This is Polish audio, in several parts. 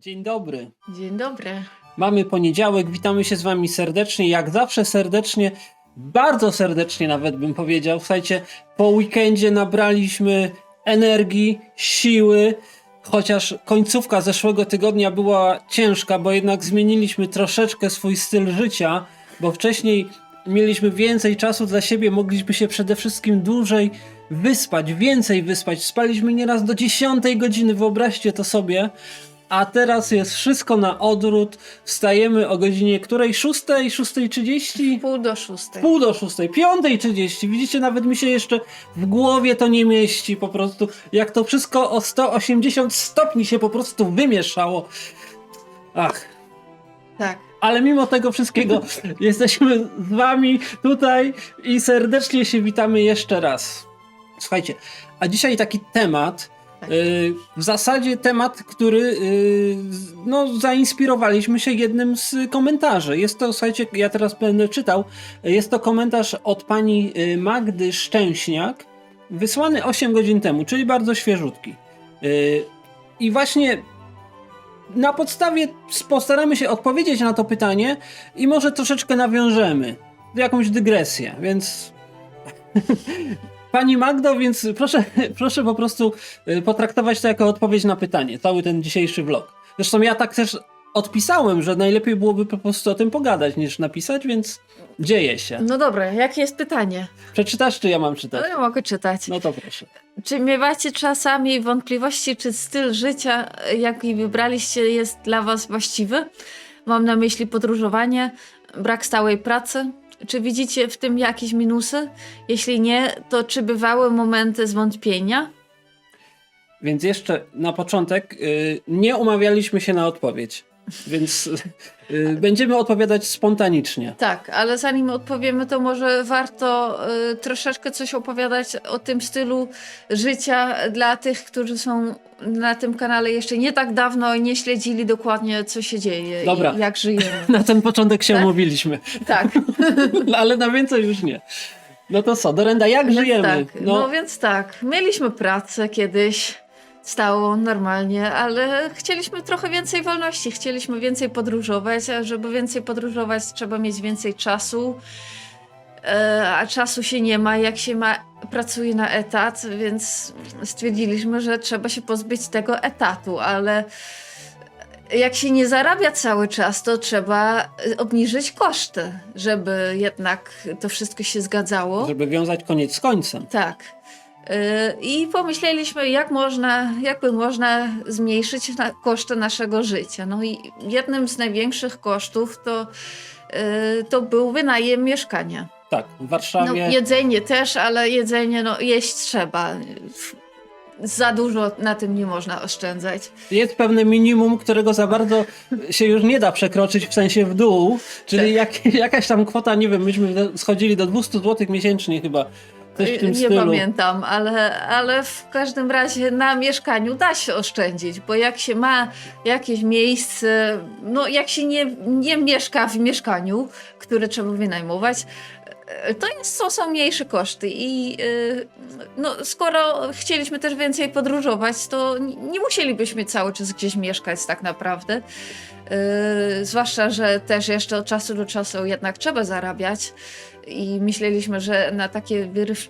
Dzień dobry. Dzień dobry. Mamy poniedziałek, witamy się z wami serdecznie, jak zawsze serdecznie, bardzo serdecznie nawet bym powiedział. Słuchajcie, po weekendzie nabraliśmy energii, siły, chociaż końcówka zeszłego tygodnia była ciężka, bo jednak zmieniliśmy troszeczkę swój styl życia, bo wcześniej mieliśmy więcej czasu dla siebie, mogliśmy się przede wszystkim dłużej wyspać, więcej wyspać. Spaliśmy nieraz do 10 godziny, wyobraźcie to sobie. A teraz jest wszystko na odwrót. Wstajemy o godzinie której? 6? 6.30? Pół do szóstej. Pół do 6, 5.30. Widzicie, nawet mi się jeszcze w głowie to nie mieści po prostu. Jak to wszystko o 180 stopni się po prostu wymieszało. Ach, Tak. ale mimo tego wszystkiego jesteśmy z wami tutaj i serdecznie się witamy jeszcze raz. Słuchajcie, a dzisiaj taki temat, w zasadzie temat, który z- no, zainspirowaliśmy się jednym z komentarzy. Jest to, słuchajcie, ja teraz będę czytał, jest to komentarz od pani y, Magdy Szczęśniak, wysłany 8 godzin temu, czyli bardzo świeżutki. I właśnie na podstawie postaramy się odpowiedzieć na to pytanie i może troszeczkę nawiążemy jakąś dygresję, więc Pani Magdo, więc proszę, proszę po prostu y, potraktować to jako odpowiedź na pytanie, cały ten dzisiejszy vlog. Zresztą ja tak też odpisałem, że najlepiej byłoby po prostu o tym pogadać niż napisać, więc dzieje się. No dobra, jakie jest pytanie? Przeczytasz, czy ja mam No czytać? ja mogę czytać. No to proszę. Czy miewacie czasami wątpliwości, czy styl życia, jaki wybraliście, jest dla was właściwy? Mam na myśli podróżowanie, brak stałej pracy. Czy widzicie w tym jakieś minusy? Jeśli nie, to czy bywały momenty zwątpienia? Więc jeszcze na początek y, nie umawialiśmy się na odpowiedź, więc y, będziemy odpowiadać spontanicznie. Tak, ale zanim odpowiemy, to może warto y, troszeczkę coś opowiadać o tym stylu życia dla tych, którzy są na tym kanale jeszcze nie tak dawno i nie śledzili dokładnie, co się dzieje Dobra. i jak żyjemy. Na ten początek się Tak? umówiliśmy, tak, ale na więcej już nie. No to co, Dorenda, jak więc żyjemy? tak. No. więc tak, mieliśmy pracę kiedyś stałą, normalnie, ale chcieliśmy trochę więcej wolności, chcieliśmy więcej podróżować, a żeby więcej podróżować trzeba mieć więcej czasu, e, a czasu się nie ma, jak się ma, pracuje na etat, więc stwierdziliśmy, że trzeba się pozbyć tego etatu, ale jak się nie zarabia cały czas, to trzeba obniżyć koszty, żeby jednak to wszystko się zgadzało. Żeby wiązać koniec z końcem. Tak. Yy, I pomyśleliśmy, jak można, jakby można zmniejszyć na, koszty naszego życia. No i jednym z największych kosztów to, yy, to był wynajem mieszkania. Tak, w No, Warszawie. jedzenie też, ale jedzenie no, jeść trzeba. Za dużo na tym nie można oszczędzać. Jest pewne minimum, którego za bardzo się już nie da przekroczyć w sensie w dół, czyli jak, jakaś tam kwota, nie wiem, myśmy schodzili do 200 zł miesięcznie chyba. Coś w tym nie stylu. pamiętam, ale, ale w każdym razie na mieszkaniu da się oszczędzić, bo jak się ma jakieś miejsce, no jak się nie, nie mieszka w mieszkaniu, które trzeba wynajmować, e, to jest, to są mniejsze koszty i y, no, skoro chcieliśmy też więcej podróżować, to nie musielibyśmy cały czas gdzieś mieszkać tak naprawdę. Y, zwłaszcza, że też jeszcze od czasu do czasu jednak trzeba zarabiać i myśleliśmy, że na takie wyryw,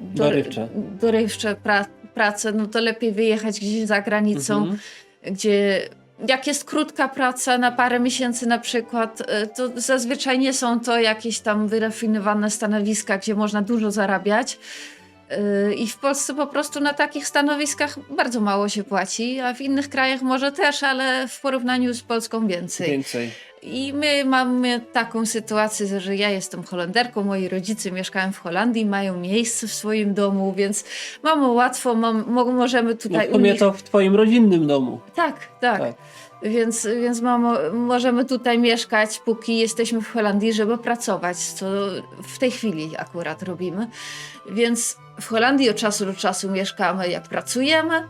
do, Dorywcze. dorywcze pra, prace, no to lepiej wyjechać gdzieś za granicą, Mhm. gdzie jak jest krótka praca na parę miesięcy na przykład, y, to zazwyczaj nie są to jakieś tam wyrafinowane stanowiska, gdzie można dużo zarabiać. Y, I w Polsce po prostu na takich stanowiskach bardzo mało się płaci, a w innych krajach może też, ale w porównaniu z Polską więcej. Więcej. I my mamy taką sytuację, że ja jestem Holenderką, moi rodzice mieszkają w Holandii, mają miejsce w swoim domu, więc mamy łatwo, mam, mo, możemy No tutaj w u sumie nich... to w twoim rodzinnym domu. Tak, tak. Tak. Więc, więc mamo, możemy tutaj mieszkać, póki jesteśmy w Holandii, żeby pracować, co w tej chwili akurat robimy. Więc w Holandii od czasu do czasu mieszkamy, jak pracujemy.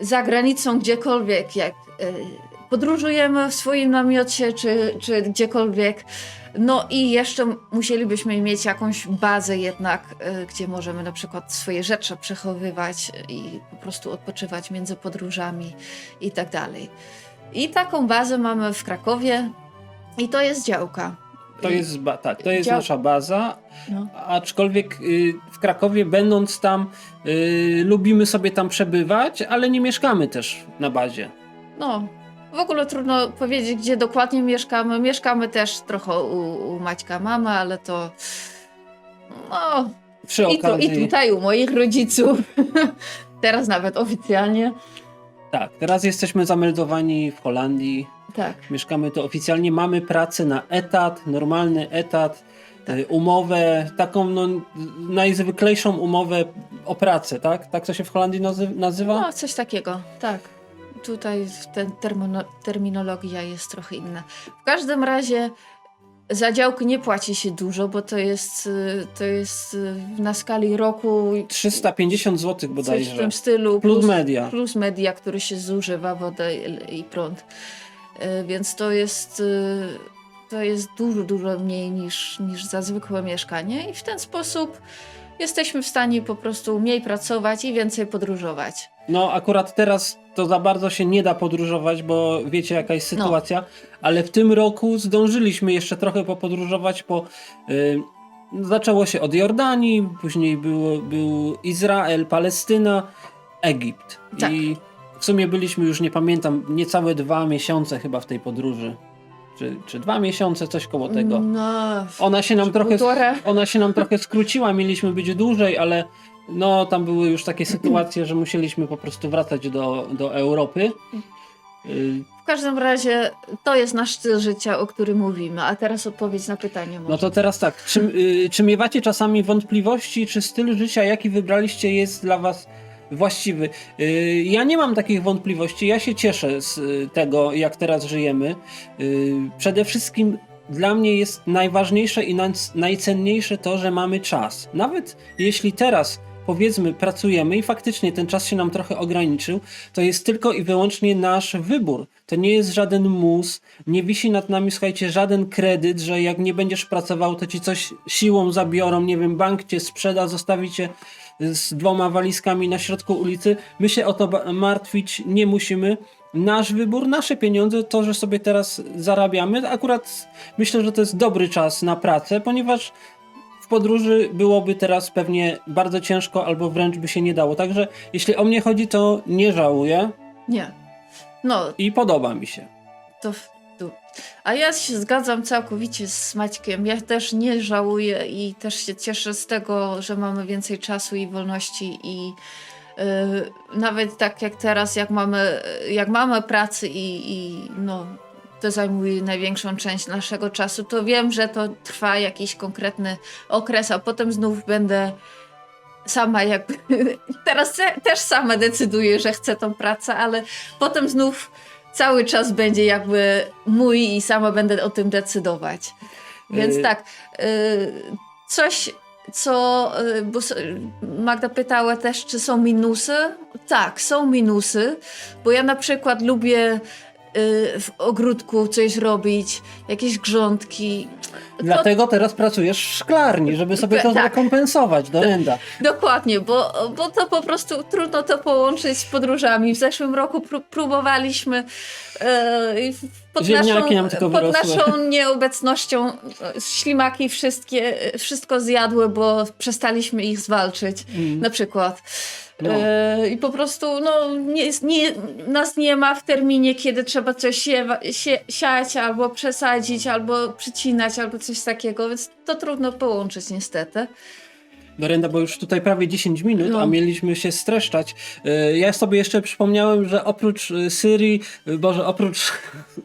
Za granicą gdziekolwiek, jak y, podróżujemy w swoim namiocie, czy, czy gdziekolwiek. No i jeszcze musielibyśmy mieć jakąś bazę jednak, y, gdzie możemy na przykład swoje rzeczy przechowywać i po prostu odpoczywać między podróżami i tak dalej. I taką bazę mamy w Krakowie i to jest działka. To jest, tak, to jest Dział- nasza baza, No. aczkolwiek y, w Krakowie będąc tam y, lubimy sobie tam przebywać, ale nie mieszkamy też na bazie. No, w ogóle trudno powiedzieć, gdzie dokładnie mieszkamy. Mieszkamy też trochę u, u Maćka mamy, ale to. No, Przy i, tu, okazji, i tutaj u moich rodziców. Teraz nawet oficjalnie. tak, teraz jesteśmy zameldowani w Holandii, Tak. mieszkamy tu oficjalnie, mamy pracę na etat, normalny etat, Tak. y, umowę, taką no, najzwyklejszą umowę o pracę, tak? Tak to się w Holandii nazy- nazywa? No, coś takiego, tak. Tutaj ten termino, terminologia jest trochę inna. W każdym razie za działkę nie płaci się dużo, bo to jest, y, to jest y, na skali roku 350 zł coś w bodajże. tym stylu. Plus media. Plus media, który się zużywa, woda i, prąd. Y, Więc to jest, to jest dużo, dużo mniej niż, niż za zwykłe mieszkanie i w ten sposób jesteśmy w stanie po prostu mniej pracować i więcej podróżować. No akurat teraz to za bardzo się nie da podróżować, bo wiecie jaka jest No. sytuacja, ale w tym roku zdążyliśmy jeszcze trochę popodróżować, bo y, zaczęło się od Jordanii, później był, był Izrael, Palestyna, Egipt. Tak. I w sumie byliśmy już, nie pamiętam, niecałe dwa miesiące chyba w tej podróży. Czy, czy dwa miesiące, coś koło tego. No, Ona się nam trochę półtora. ona się nam trochę skróciła, mieliśmy być dłużej, ale no tam były już takie sytuacje, że musieliśmy po prostu wracać do, do Europy. W każdym razie to jest nasz styl życia, o którym mówimy. A teraz odpowiedź na pytanie. Może. No to teraz tak, czy, y, czy miewacie czasami wątpliwości, czy styl życia, jaki wybraliście, jest dla was właściwy? Y, Ja nie mam takich wątpliwości, ja się cieszę z y, tego, jak teraz żyjemy. Przede wszystkim dla mnie jest najważniejsze i naj- najcenniejsze to, że mamy czas. Nawet jeśli teraz powiedzmy pracujemy i faktycznie ten czas się nam trochę ograniczył, to jest tylko i wyłącznie nasz wybór. To nie jest żaden mus, nie wisi nad nami, słuchajcie, żaden kredyt, że jak nie będziesz pracował, to ci coś siłą zabiorą, nie wiem, bank cię sprzeda, zostawi cię z dwoma walizkami na środku ulicy. My się o to martwić nie musimy. Nasz wybór, nasze pieniądze, to, że sobie teraz zarabiamy, akurat myślę, że to jest dobry czas na pracę, ponieważ w podróży byłoby teraz pewnie bardzo ciężko, albo wręcz by się nie dało. Także jeśli o mnie chodzi, to nie żałuję Nie. No, i podoba mi się. to w-. A ja się zgadzam całkowicie z Maćkiem. Ja też nie żałuję i też się cieszę z tego, że mamy więcej czasu i wolności i yy, nawet tak jak teraz, jak mamy, jak mamy pracy i, i no, to zajmuje największą część naszego czasu, to wiem, że to trwa jakiś konkretny okres, a potem znów będę sama jakby, teraz te- też sama decyduję, że chcę tą pracę, ale potem znów cały czas będzie jakby mój i sama będę o tym decydować. Więc Y- tak, y, coś, co, y, bo Magda pytała też, czy są minusy. Tak, są minusy, bo ja na przykład lubię w ogródku coś robić, jakieś grządki. To- Dlatego teraz pracujesz w szklarni, żeby sobie to Tak. zrekompensować do renda. Dokładnie, bo, bo to po prostu trudno to połączyć z podróżami. W zeszłym roku pró- próbowaliśmy w- pod, naszą, pod naszą nieobecnością e, ślimaki wszystkie, e, wszystko zjadły, bo przestaliśmy ich zwalczyć Mm. na przykład. No. E, I po prostu no, nie, nie, nas nie ma w terminie, kiedy trzeba coś siewa, sie, siać, albo przesadzić, albo przycinać, albo coś takiego, więc to trudno połączyć niestety. Dorenda, bo już tutaj prawie 10 minut, No. a mieliśmy się streszczać. Y, Ja sobie jeszcze przypomniałem, że oprócz y, Syrii, y, Boże, oprócz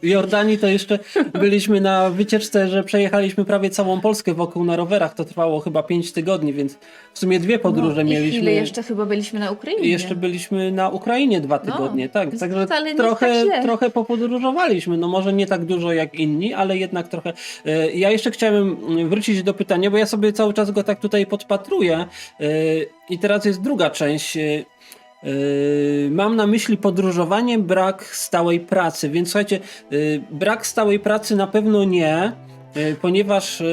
Jordanii, to jeszcze byliśmy na wycieczce, że przejechaliśmy prawie całą Polskę wokół na rowerach. To trwało chyba 5 tygodni, więc w sumie dwie podróże no, I mieliśmy. chwilę jeszcze chyba byliśmy na Ukrainie. I jeszcze byliśmy na Ukrainie dwa No, tygodnie, tak. więc Także trochę, tak trochę popodróżowaliśmy. No może nie tak dużo jak inni, ale jednak trochę. E, Ja jeszcze chciałem wrócić do pytania, bo ja sobie cały czas go tak tutaj podpatruję. E, I teraz jest druga część. E, Mam na myśli podróżowanie, brak stałej pracy. Więc słuchajcie, e, brak stałej pracy na pewno nie, e, ponieważ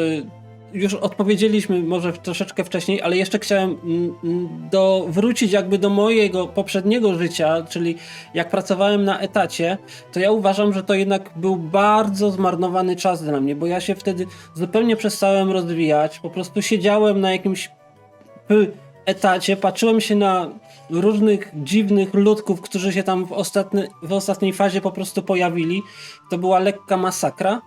już odpowiedzieliśmy może troszeczkę wcześniej, ale jeszcze chciałem mm, mm, do, wrócić jakby do mojego poprzedniego życia, czyli jak pracowałem na etacie, to ja uważam, że to jednak był bardzo zmarnowany czas dla mnie, bo ja się wtedy zupełnie przestałem rozwijać, po prostu siedziałem na jakimś etacie, patrzyłem się na różnych dziwnych ludków, którzy się tam w, ostatni, w ostatniej fazie po prostu pojawili. To była lekka masakra.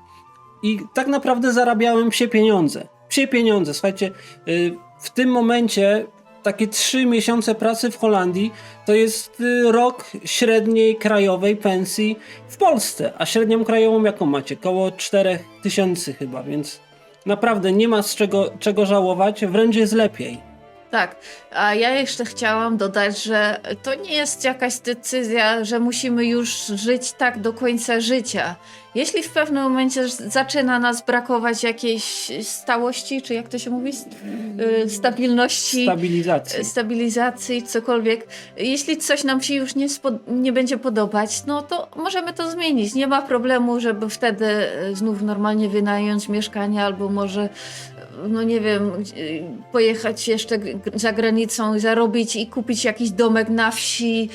I tak naprawdę zarabiałem psie pieniądze. Psie pieniądze. Słuchajcie, y, w tym momencie takie trzy miesiące pracy w Holandii to jest y, rok średniej krajowej pensji w Polsce. A średnią krajową jaką macie? Koło 4000 tysięcy chyba, więc naprawdę nie ma z czego, czego żałować, wręcz jest lepiej. Tak, a ja jeszcze chciałam dodać, że to nie jest jakaś decyzja, że musimy już żyć tak do końca życia. Jeśli w pewnym momencie zaczyna nas brakować jakiejś stałości, czy jak to się mówi, y, stabilności, Stabilizacji. stabilizacji, cokolwiek, jeśli coś nam się już nie, nie będzie podobać, no to możemy to zmienić. Nie ma problemu, żeby wtedy y, znów normalnie wynająć mieszkanie, albo może no nie wiem, pojechać jeszcze za granicą, zarobić i kupić jakiś domek na wsi,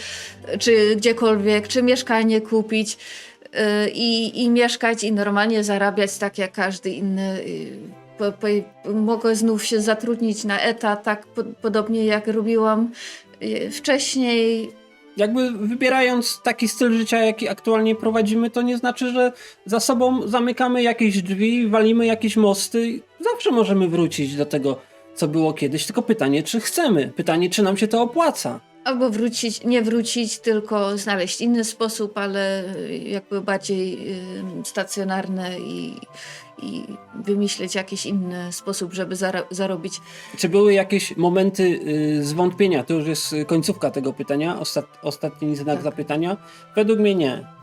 czy gdziekolwiek, czy mieszkanie kupić y, i, i mieszkać i normalnie zarabiać tak jak każdy inny. y, Po, po, mogę znów się zatrudnić na etat, tak po, podobnie jak robiłam y, wcześniej. jakby wybierając taki styl życia, jaki aktualnie prowadzimy, to nie znaczy, że za sobą zamykamy jakieś drzwi, walimy jakieś mosty. Zawsze możemy wrócić do tego, co było kiedyś. Tylko pytanie, czy chcemy? Pytanie, czy nam się to opłaca? Albo wrócić, nie wrócić, tylko znaleźć inny sposób, ale y, jakby bardziej y, stacjonarny i, i wymyśleć jakiś inny sposób, żeby zarobić. Czy były jakieś momenty y, zwątpienia? To już jest końcówka tego pytania, ostat, ostatni znak Tak. zapytania. Według mnie nie.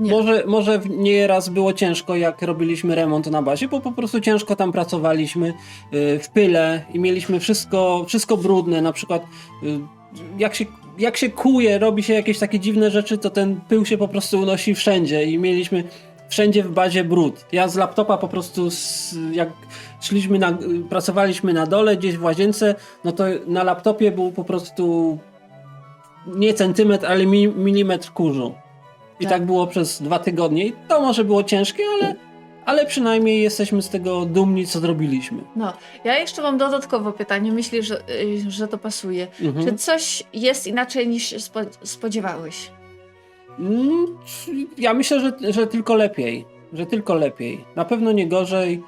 Nie. Może, może w- nieraz było ciężko, jak robiliśmy remont na bazie, bo po prostu ciężko tam pracowaliśmy y, w pyle i mieliśmy wszystko, wszystko brudne. Na przykład, y, jak się, jak się kuje, robi się jakieś takie dziwne rzeczy, to ten pył się po prostu unosi wszędzie i mieliśmy wszędzie w bazie brud. Ja z laptopa po prostu, jak szliśmy na, pracowaliśmy na dole, gdzieś w łazience, no to na laptopie był po prostu nie centymetr, ale mi, milimetr kurzu. I tak. Tak. było przez dwa tygodnie. I to może było ciężkie, ale, ale przynajmniej jesteśmy z tego dumni, co zrobiliśmy. No, ja jeszcze mam dodatkowe pytanie, myślę, że, y, że to pasuje. Mhm. Czy coś jest inaczej niż się spo- spodziewałeś? Mm, Ja myślę, że, że tylko lepiej. Że tylko lepiej. Na pewno nie gorzej.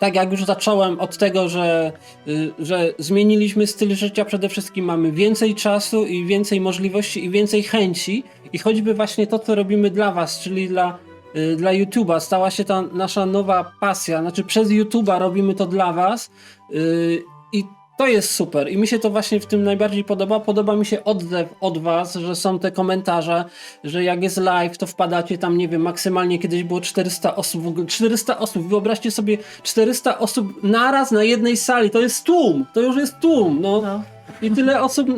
Tak jak już zacząłem od tego, że, y, że zmieniliśmy styl życia, przede wszystkim mamy więcej czasu i więcej możliwości i więcej chęci. I choćby właśnie to, co robimy dla Was, czyli dla, y, dla YouTube'a, stała się ta nasza nowa pasja. Znaczy przez YouTube'a robimy to dla Was. y, I to jest super i mi się to właśnie w tym najbardziej podoba. Podoba mi się odzew od was, że są te komentarze, że jak jest live, to wpadacie tam, nie wiem, maksymalnie kiedyś było 400 osób. W ogóle 400 osób, wyobraźcie sobie 400 osób naraz na jednej sali. To jest tłum, to już jest tłum. No. No. I tyle osób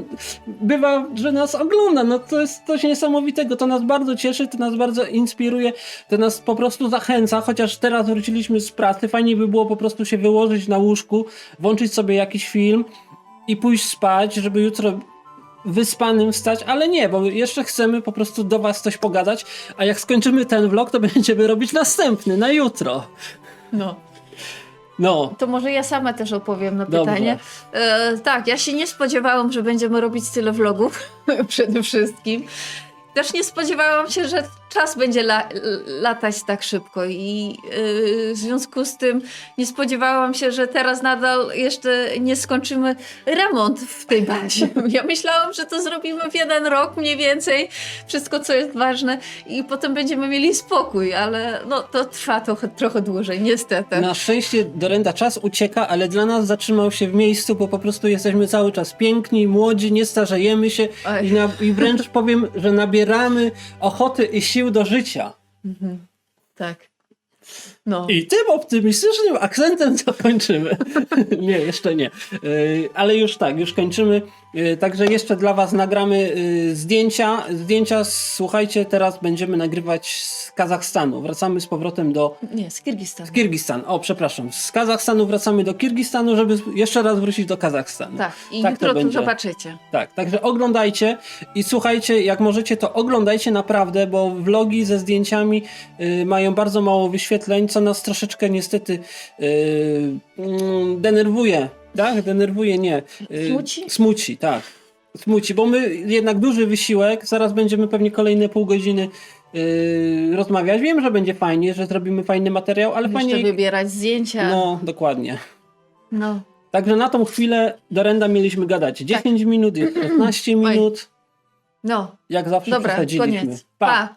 bywa, że nas ogląda. No to jest coś niesamowitego. To nas bardzo cieszy, to nas bardzo inspiruje, to nas po prostu zachęca. Chociaż teraz wróciliśmy z pracy, fajnie by było po prostu się wyłożyć na łóżku, włączyć sobie jakiś film i pójść spać, żeby jutro wyspanym wstać, ale nie, bo jeszcze chcemy po prostu do was coś pogadać, a jak skończymy ten vlog, to będziemy robić następny, na jutro. no. No, To może ja sama też opowiem na Dobrze. pytanie. E, tak, ja się nie spodziewałam, że będziemy robić tyle vlogów przede wszystkim. Też nie spodziewałam się, że czas będzie la, latać tak szybko i e, w związku z tym nie spodziewałam się, że teraz nadal jeszcze nie skończymy remont w tej bazie. Ja myślałam, że to zrobimy w jeden rok mniej więcej, wszystko co jest ważne i potem będziemy mieli spokój, ale no, to trwa trochę, trochę dłużej, niestety. Na szczęście Dorenda czas ucieka, ale dla nas zatrzymał się w miejscu, bo po prostu jesteśmy cały czas piękni, młodzi, nie starzejemy się i, na, i wręcz powiem, że nabieramy ochoty i sił do życia. Tak. No. I tym optymistycznym akcentem zakończymy. nie, jeszcze nie. Yy, Ale już tak, już kończymy. Yy, Także jeszcze dla Was nagramy yy, zdjęcia. Zdjęcia, słuchajcie, teraz będziemy nagrywać z Kazachstanu. Wracamy z powrotem do Nie, z Kirgistanu. z Kirgistan. O, przepraszam. Z Kazachstanu wracamy do Kirgistanu, żeby jeszcze raz wrócić do Kazachstanu. Tak, i Tak to jutro tu będzie. zobaczycie. Tak, także oglądajcie i słuchajcie, jak możecie, to oglądajcie naprawdę, bo vlogi ze zdjęciami y, mają bardzo mało wyświetleń, co nas troszeczkę niestety y, mm, denerwuje. Tak, denerwuje, nie. Y, Smuci? Smuci, tak. Smuci, bo my jednak duży wysiłek, zaraz będziemy pewnie kolejne pół godziny y, rozmawiać. Wiem, że będzie fajnie, że zrobimy fajny materiał, ale Jeszcze fajnie. wybierać zdjęcia. No. No, dokładnie. Także na tą chwilę do Renda mieliśmy gadać 10 minut, jest 15 Oj. minut. no. Jak zawsze Dobra, przesadziliśmy. koniec. Pa. pa.